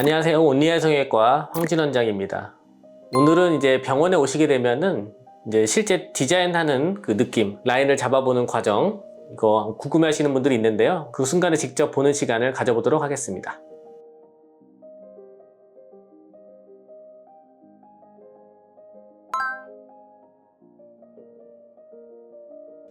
안녕하세요. 온리아 성형외과 황진 원장입니다. 오늘은 이제 병원에 오시게 되면은 이제 실제 디자인하는 그 느낌, 라인을 잡아보는 과정, 이거 궁금해 하시는 분들이 있는데요. 그 순간을 직접 보는 시간을 가져보도록 하겠습니다.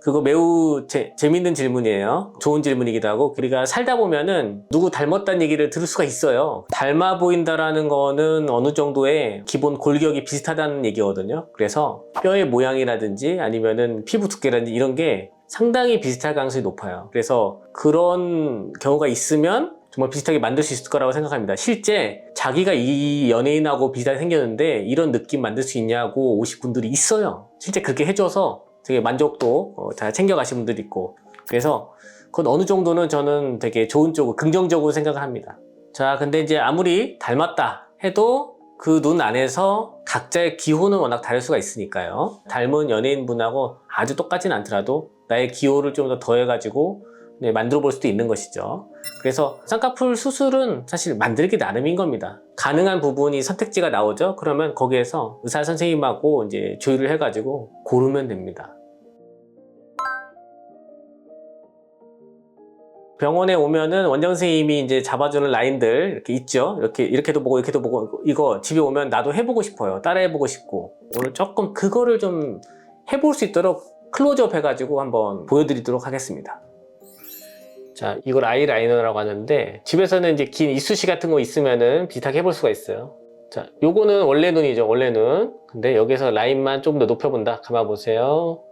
그거 매우 재, 재밌는 질문이에요. 좋은 질문이기도 하고, 우리가 살다 보면은 누구 닮았다는 얘기를 들을 수가 있어요. 닮아 보인다라는 거는 어느 정도의 기본 골격이 비슷하다는 얘기거든요. 그래서 뼈의 모양이라든지 아니면은 피부 두께라든지 이런 게 상당히 비슷할 가능성이 높아요. 그래서 그런 경우가 있으면 정말 비슷하게 만들 수 있을 거라고 생각합니다. 실제 자기가 이 연예인하고 비슷하게 생겼는데 이런 느낌 만들 수 있냐고 오실 분들이 있어요. 실제 그렇게 해줘서 되게 만족도 어, 잘 챙겨가신 분들이 있고 그래서 그건 어느 정도는 저는 되게 좋은 쪽으로 긍정적으로 생각을 합니다. 자, 근데 이제 아무리 닮았다 해도 그 눈 안에서 각자의 기호는 워낙 다를 수가 있으니까요. 닮은 연예인분하고 아주 똑같진 않더라도 나의 기호를 좀 더 더해가지고 네, 만들어 볼 수도 있는 것이죠. 그래서 쌍꺼풀 수술은 사실 만들기 나름인 겁니다. 가능한 부분이 선택지가 나오죠. 그러면 거기에서 의사 선생님하고 이제 조율을 해가지고 고르면 됩니다. 병원에 오면은 원장 선생님이 이제 잡아주는 라인들 이렇게 있죠. 이렇게 이렇게도 보고 이렇게도 보고 이거 집에 오면 나도 해보고 싶어요. 따라해보고 싶고 오늘 조금 그거를 좀 해볼 수 있도록 클로즈업 해가지고 한번 보여드리도록 하겠습니다. 자, 이걸 아이라이너라고 하는데 집에서는 이제 긴 이쑤시 같은 거 있으면은 비슷하게 해볼 수가 있어요. 자, 요거는 원래 눈이죠, 원래 눈. 근데 여기서 라인만 조금 더 높여본다. 감아 보세요.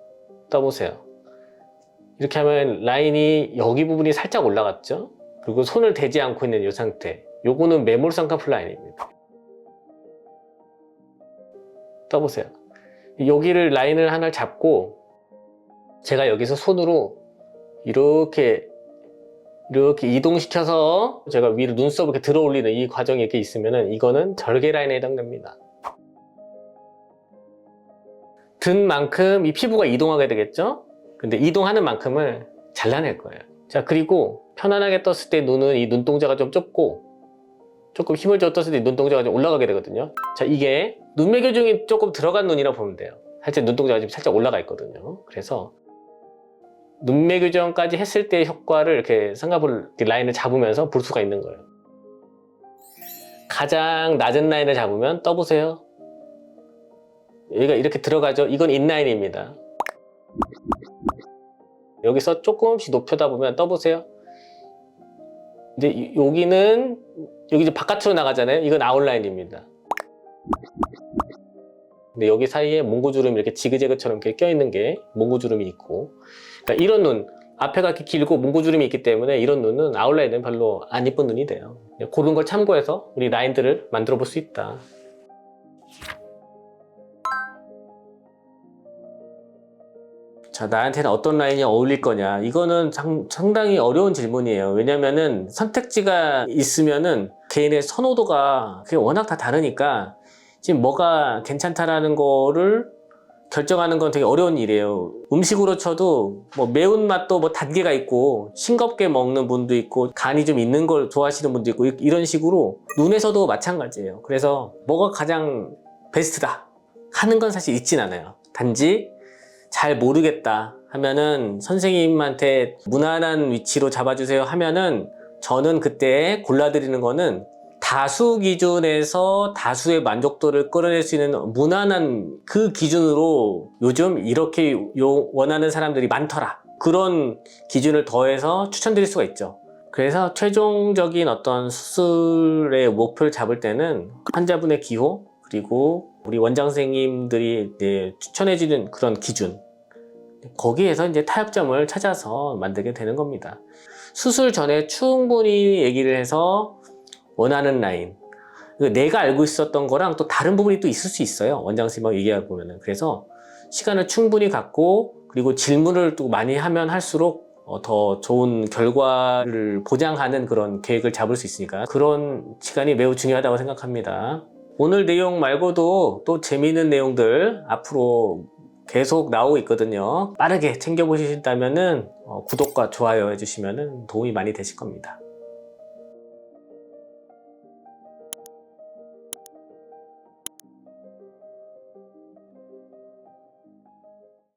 떠보세요. 이렇게 하면 라인이 여기 부분이 살짝 올라갔죠? 그리고 손을 대지 않고 있는 이 상태. 요거는 매몰 쌍꺼풀 라인입니다. 떠보세요. 여기를 라인을 하나 잡고 제가 여기서 손으로 이렇게 이렇게 이동시켜서 제가 위로 눈썹을 이렇게 들어 올리는 이 과정이 이렇게 있으면은 이거는 절개 라인에 해당됩니다. 든 만큼 이 피부가 이동하게 되겠죠? 근데 이동하는 만큼을 잘라낼 거예요. 자, 그리고 편안하게 떴을 때 눈은 이 눈동자가 좀 좁고 조금 힘을 줘 떴을 때 눈동자가 좀 올라가게 되거든요. 자, 이게 눈매 교정이 조금 들어간 눈이라고 보면 돼요. 살짝 눈동자가 지금 살짝 올라가 있거든요. 그래서 눈매 교정까지 했을 때 효과를 이렇게 쌍꺼풀 라인을 잡으면서 볼 수가 있는 거예요. 가장 낮은 라인을 잡으면 떠보세요. 여기가 이렇게 들어가죠. 이건 인라인입니다. 여기서 조금씩 높여다 보면 떠보세요. 이- 여기는 여기 이제 바깥으로 나가잖아요. 이건 아웃라인입니다. 근데 여기 사이에 몽고주름이 이렇게 지그재그처럼 이렇게 껴있는 게 몽고주름이 있고 그러니까 이런 눈 앞에가 이렇게 길고 몽고주름이 있기 때문에 이런 눈은 아웃라인은 별로 안 이쁜 눈이 돼요. 그런 걸 참고해서 우리 라인들을 만들어 볼 수 있다. 자, 나한테는 어떤 라인이 어울릴 거냐. 이거는 상, 상당히 어려운 질문이에요. 왜냐면은 선택지가 있으면은 개인의 선호도가 그게 워낙 다 다르니까 지금 뭐가 괜찮다라는 거를 결정하는 건 되게 어려운 일이에요. 음식으로 쳐도 뭐 매운맛도 뭐 단계가 있고 싱겁게 먹는 분도 있고 간이 좀 있는 걸 좋아하시는 분도 있고 이- 이런 식으로 눈에서도 마찬가지예요. 그래서 뭐가 가장 베스트다 하는 건 사실 있진 않아요. 단지 잘 모르겠다 하면은 선생님한테 무난한 위치로 잡아주세요 하면은 저는 그때 골라드리는 거는 다수 기준에서 다수의 만족도를 끌어낼 수 있는 무난한 그 기준으로 요즘 이렇게 요- 원하는 사람들이 많더라. 그런 기준을 더해서 추천드릴 수가 있죠. 그래서 최종적인 어떤 수술의 목표를 잡을 때는 환자분의 기호 그리고 우리 원장 선생님들이 이제 추천해주는 그런 기준 거기에서 이제 타협점을 찾아서 만들게 되는 겁니다. 수술 전에 충분히 얘기를 해서 원하는 라인 그 내가 알고 있었던 거랑 또 다른 부분이 또 있을 수 있어요. 원장 선생님하고 얘기해 보면은 그래서 시간을 충분히 갖고 그리고 질문을 또 많이 하면 할수록 어, 더 좋은 결과를 보장하는 그런 계획을 잡을 수 있으니까 그런 시간이 매우 중요하다고 생각합니다. 오늘 내용 말고도 또 재미있는 내용들 앞으로 계속 나오고 있거든요. 빠르게 챙겨보신다면 구독과 좋아요 해주시면 도움이 많이 되실 겁니다.